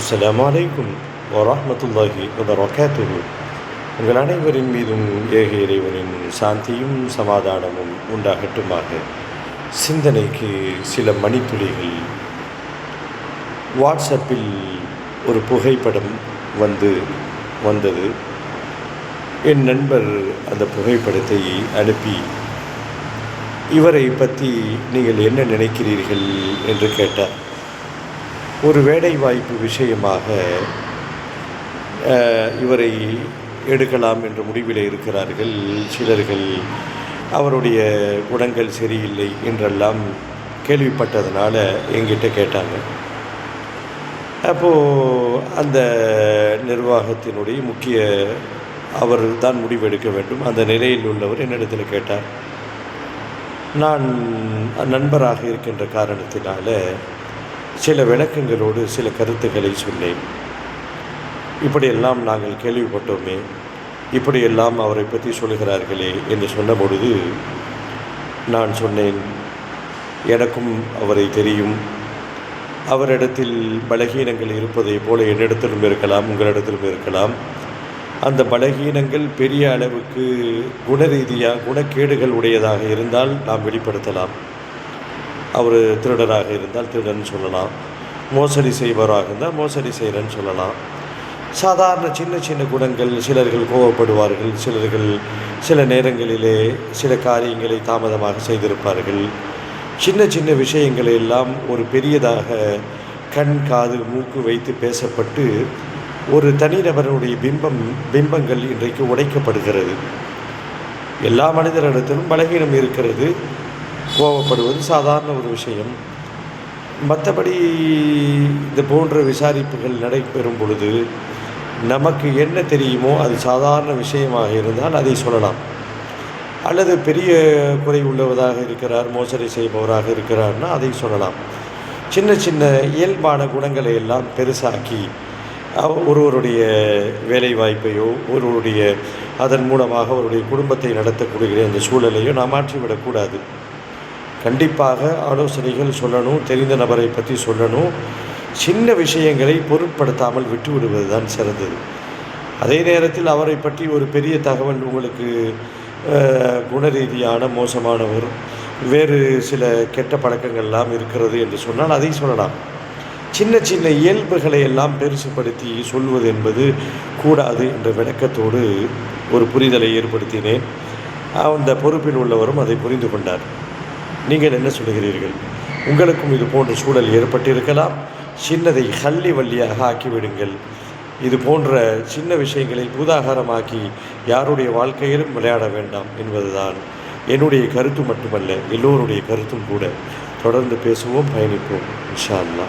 அஸ்லாம் வலைக்கும் வரமத்துல்லாஹி வபரகாத்துஹு. உங்கள் அனைவரின் மீதும் ஏக இறைவனின் சாந்தியும் சமாதானமும் உண்டாகட்டுமாக. சிந்தனைக்கு சில மணித்துளிகள். வாட்ஸ்அப்பில் ஒரு புகைப்படம் வந்து வந்தது. என் நண்பர் அந்த புகைப்படத்தை அனுப்பி இவரை பற்றி நீங்கள் என்ன நினைக்கிறீர்கள்? என்று கேட்டார். ஒரு வேலை வாய்ப்பு விஷயமாக இவரை எடுக்கலாம் என்ற முடிவில் இருக்கிறார்கள். சிலர்கள் அவருடைய குணங்கள் சரியில்லை என்றெல்லாம் கேள்விப்பட்டதுனால எங்கிட்ட கேட்டாங்க. அப்போது அந்த நிர்வாகத்தினுடைய முக்கிய அவர் தான் முடிவெடுக்க வேண்டும். அந்த நிலையில் உள்ளவர் என்னிடத்தில் கேட்டார். நான் நண்பராக இருக்கின்ற காரணத்தினால சில விளக்கங்களோடு சில கருத்துக்களை சொன்னேன். இப்படியெல்லாம் நாங்கள் கேள்விப்பட்டோமே இப்படியெல்லாம் அவரை பற்றி சொல்கிறார்களே என்று சொன்ன பொழுது நான் சொன்னேன் எனக்கும் அவரை தெரியும். அவரிடத்தில் பலகீனங்கள் இருப்பதைப் போல என்னிடத்திலும் இருக்கலாம் உங்களிடத்திலும் இருக்கலாம். அந்த பலகீனங்கள் பெரிய அளவுக்கு குணரீதியாக குணக்கேடுகள் உடையதாக இருந்தால் நாம் வெளிப்படுத்தலாம். அவர் திருடராக இருந்தால் திருடன் சொல்லலாம். மோசடி செய்பவராக இருந்தால் மோசடி செய்கிறேன்னு சொல்லலாம். சாதாரண சின்ன சின்ன குணங்கள் சிலர்கள் கோவப்படுவார்கள் சிலர்கள் சில நேரங்களிலே சில காரியங்களை தாமதமாக செய்திருப்பார்கள். சின்ன சின்ன விஷயங்களை எல்லாம் ஒரு பெரியதாக கண் காது மூக்கு வைத்து பேசப்பட்டு ஒரு தனிநபருடைய பிம்பம் பிம்பங்கள் இன்றைக்கு உடைக்கப்படுகிறது. எல்லா மனிதரிடத்திலும் பலகீனம் இருக்கிறது. கோவப்படுவது சாதாரண ஒரு விஷயம். மற்றபடி இது போன்ற விசாரிப்புகள் நடைபெறும் பொழுது நமக்கு என்ன தெரியுமோ அது சாதாரண விஷயமாக இருந்தால் அதை சொல்லலாம். அல்லது பெரிய குறை உள்ளவதாக இருக்கிறார் மோசடி செய்பவராக இருக்கிறார்னா அதை சொல்லலாம். சின்ன சின்ன இயல்பான குணங்களை எல்லாம் பெருசாக்கி ஒருவருடைய வேலை வாய்ப்பையோ ஒருவருடைய அதன் மூலமாக அவருடைய குடும்பத்தை நடத்தக்கூடிய அந்த சூழலையோ நாம் மாற்றிவிடக்கூடாது. கண்டிப்பாக ஆலோசனைகள் சொல்லணும் தெரிந்த நபரை பற்றி சொல்லணும். சின்ன விஷயங்களை பொருட்படுத்தாமல் விட்டு விடுவது தான் சிறந்தது. அதே நேரத்தில் அவரை பற்றி ஒரு பெரிய தகவல் உங்களுக்கு குணரீதியான மோசமானவர் வேறு சில கெட்ட பழக்கங்கள்லாம் இருக்கிறது என்று சொன்னால் அதை சொல்லலாம். சின்ன சின்ன இயல்புகளை எல்லாம் பெருசுப்படுத்தி சொல்வது என்பது கூடாது என்ற விளக்கத்தோடு ஒரு புரிதலை ஏற்படுத்தினேன். அந்த பொறுப்பில் உள்ளவரும் அதை புரிந்து கொண்டார். நீங்கள் என்ன சொல்கிறீர்கள் உங்களுக்கும் இது போன்ற சூழல் ஏற்பட்டிருக்கலாம். சின்னதை ஹல்லி வள்ளியாக ஆக்கிவிடுங்கள். இது போன்ற சின்ன விஷயங்களை பூதாகாரமாக்கி யாருடைய வாழ்க்கையிலும் விளையாட வேண்டாம் என்பதுதான். என்னுடைய கருத்து மட்டுமல்ல எல்லோருடைய கருத்தும் கூட. தொடர்ந்து பேசுவோம் பயணிப்போம் இன்ஷா அல்லா